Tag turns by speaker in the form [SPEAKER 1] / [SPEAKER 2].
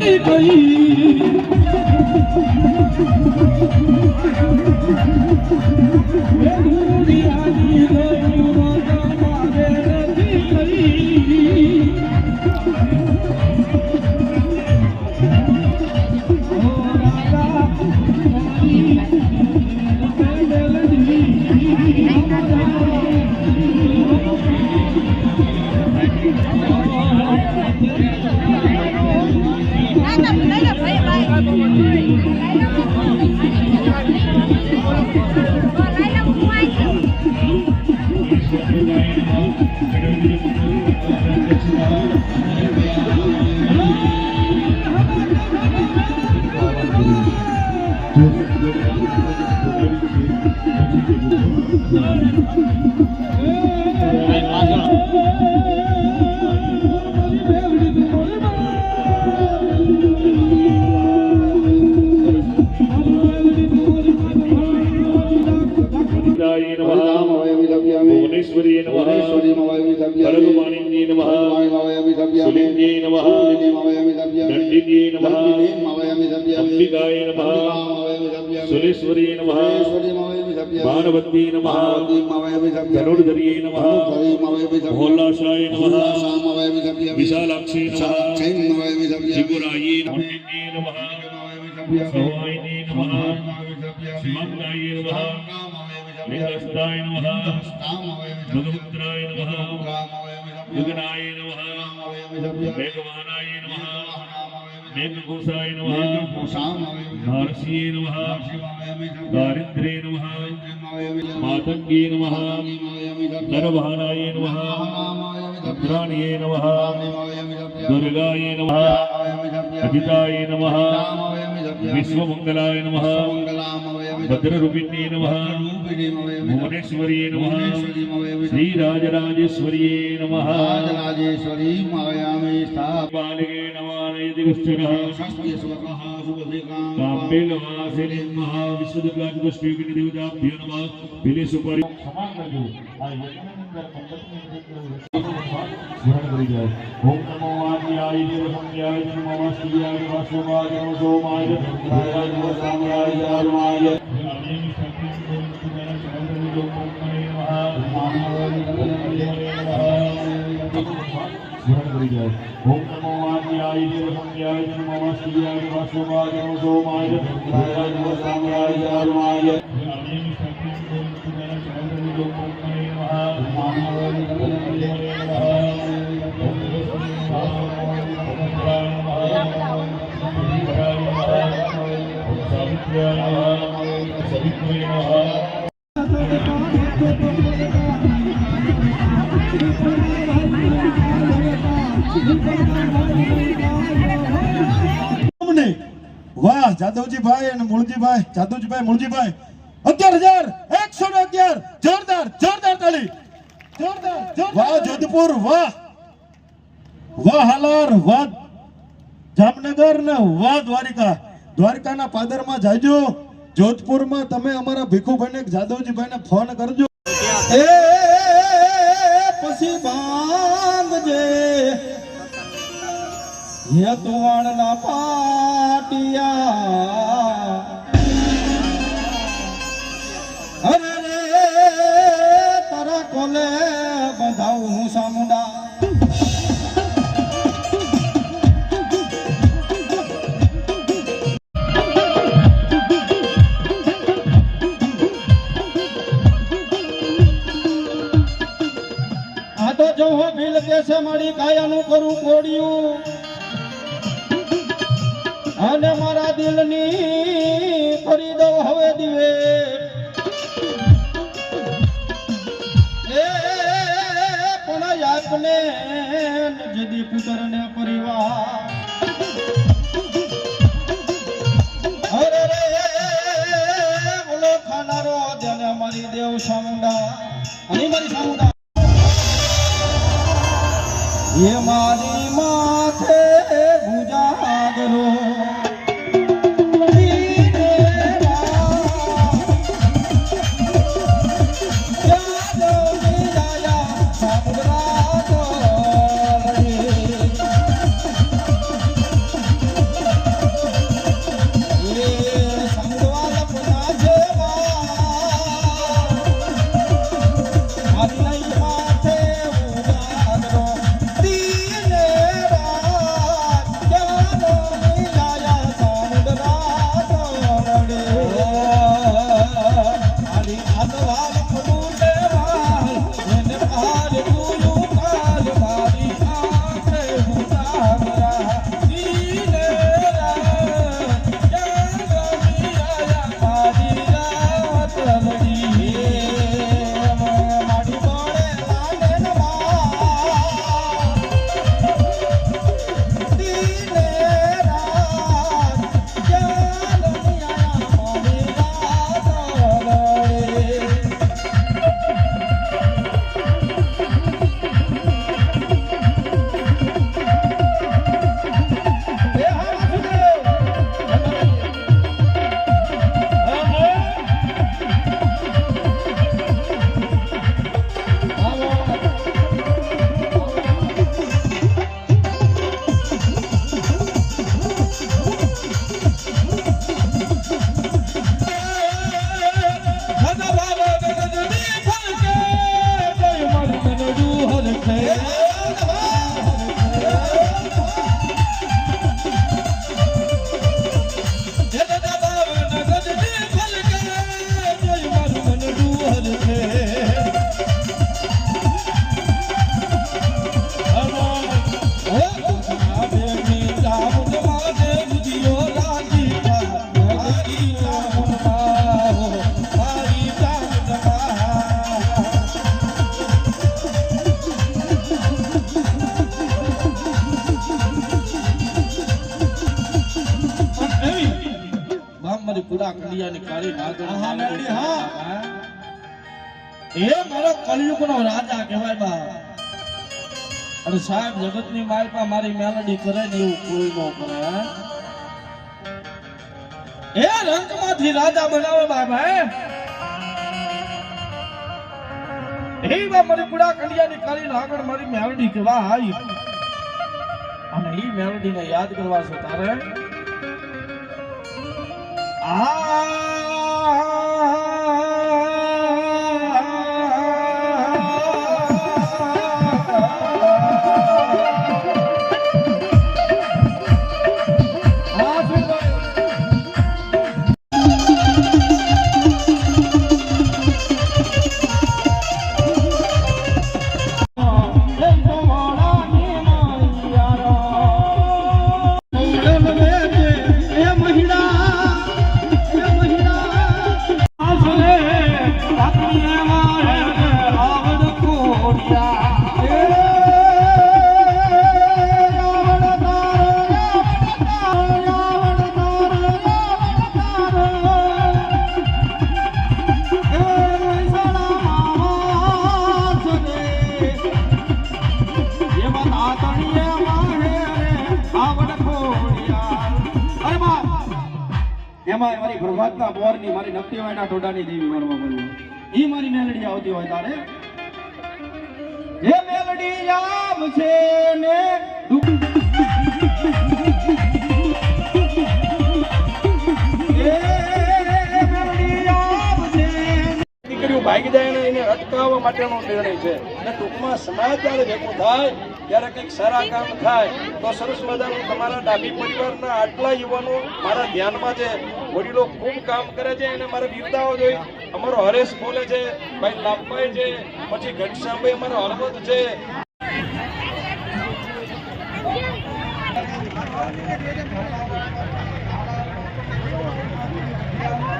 [SPEAKER 1] गई गोविंदे
[SPEAKER 2] नमः
[SPEAKER 1] दंडिन्ये नमः अंबिकाय नमः सुरेश्वरी नमः भानवती नमः धनुर्धरिये नमः भोलाशाय नमः विशालाक्षी नमः त्रिपुराये नमः सवायिने नमः शिवंगाये नमः निरस्ताय नमः भगवत्राय नमः વિઘ્નાય નમઃ મેઘવાનાય નમઃ મેઘઘોષાય નમઃ નારસિંહે નમઃ દારિદ્ર્યે નમઃ માતંગે નમઃ નરવાનાય નમઃ ભદ્રાણીએ નમઃ દુર્ગાય નમઃ અજિતાય નમઃ વિશ્વમંગલાય નમઃ ભદ્રરૂપિણ્યે નમઃ ભુવનેશ્વરીએ નમઃ શ્રી રાજરાજેશ્વરીએ નમઃ રાજરાજેશ્વરી માયામે સ્થાપાલિકે નમાને દિવશ્ચરઃ
[SPEAKER 2] કામ્બેલવા વાસેને મહા
[SPEAKER 1] વિશુદ્ધ પ્લાજ્મ સ્વીકૃતિ દેવતાભ્ય નમઃ. ભીલે સુપરી સમાન કરજો આ યજ્ઞની અંદર કરી જાય ઓમ નમો આદ્યાય દેવસંધ્યાય નમો વાસુદ્યાય વાસુવાય નમો સોમાય ભૂરાય નમો સામ્યાય ધર્માય માનવ Zunbriga. Okamavanyai Dharmanyai Dharmavastiyai Vasavadam Somai
[SPEAKER 3] Dharmavadam Samai Dharmavadam Dharmavadam Dharmavadam Dharmavadam વાહ જાદવજીભાઈ અને મૂળજીભાઈ જાદવજીભાઈ મૂળજીભાઈ. અગિયાર હજાર એકસો ને અગિયાર. જોરદાર જોરદાર તાળી. જોરદાર. વાહ જોધપુર વાહ. વાહ હાલાર વાહ જામનગર ને વાહ દ્વારિકા. દ્વારકાના પાદરમાં જાજો. જોધપુરમાં તમે અમારા ભીખુભાઈ ને જાદવજીભાઈ ને ફોન કરજો એ પછી બાંધજે યતુવાણના પાટિયા. અરે રે, તારા કોલે બંધાવું હું સામુંડા. આ તો જો હો ભીલ કેસે મારી કાયાનું કરું કોડિયું. અને મારા દિલની કરી દઉં હવે દિવે. પણ આપને જદી પુત્ર ને પરિવાર. અરે રે, બોલો ખાનારો, જેને મારી દેવ સામુંડા, અને મારી સામુંડા. એ મારી કલિયાની કાળી નાગણ
[SPEAKER 4] હા.
[SPEAKER 3] એ મારો કલયુગનો રાજા કહેવાય બા. અને સાહેબ જગતની માલપા મારી મેલડી કરે ને એવું કોઈ ન કરે? એ રંગમાંથી રાજા બનાવે બા ભાઈ એ બા મારી બુડા કલિયાની કાળી નાગણ મારી મેલડી કહેવા આવી અને એ મેલોડીને યાદ કરવા છે તારે? Ah!
[SPEAKER 5] એમાં મારી પ્રભાતના બોરની મારી નક્કી વાયના ટોડાની દેવી મારવા બની ઈ મારી મેલડી આવતી હોય તારે. એ મેલડી આમ છે. ભાગીદારીને એને અટકાવવા માટેનો નિર્ણય છે. અને ટૂંકમાં સમાજ જ્યારે ભેગો થાય ત્યારે કંઈક સારા કામ થાય, તો સરસ મજાનું તમારા ડાબી પરિવારના આટલા યુવાનો મારા ધ્યાનમાં છે. વડીલો ખૂબ કામ કરે છે એને મારે બિરદાવો જોઈએ. અમારો હરેશ બોલે છે, ભાઈ લાભભાઈ છે, પછી ઘનશ્યામભાઈ અમારો હરમત છે. Thank you.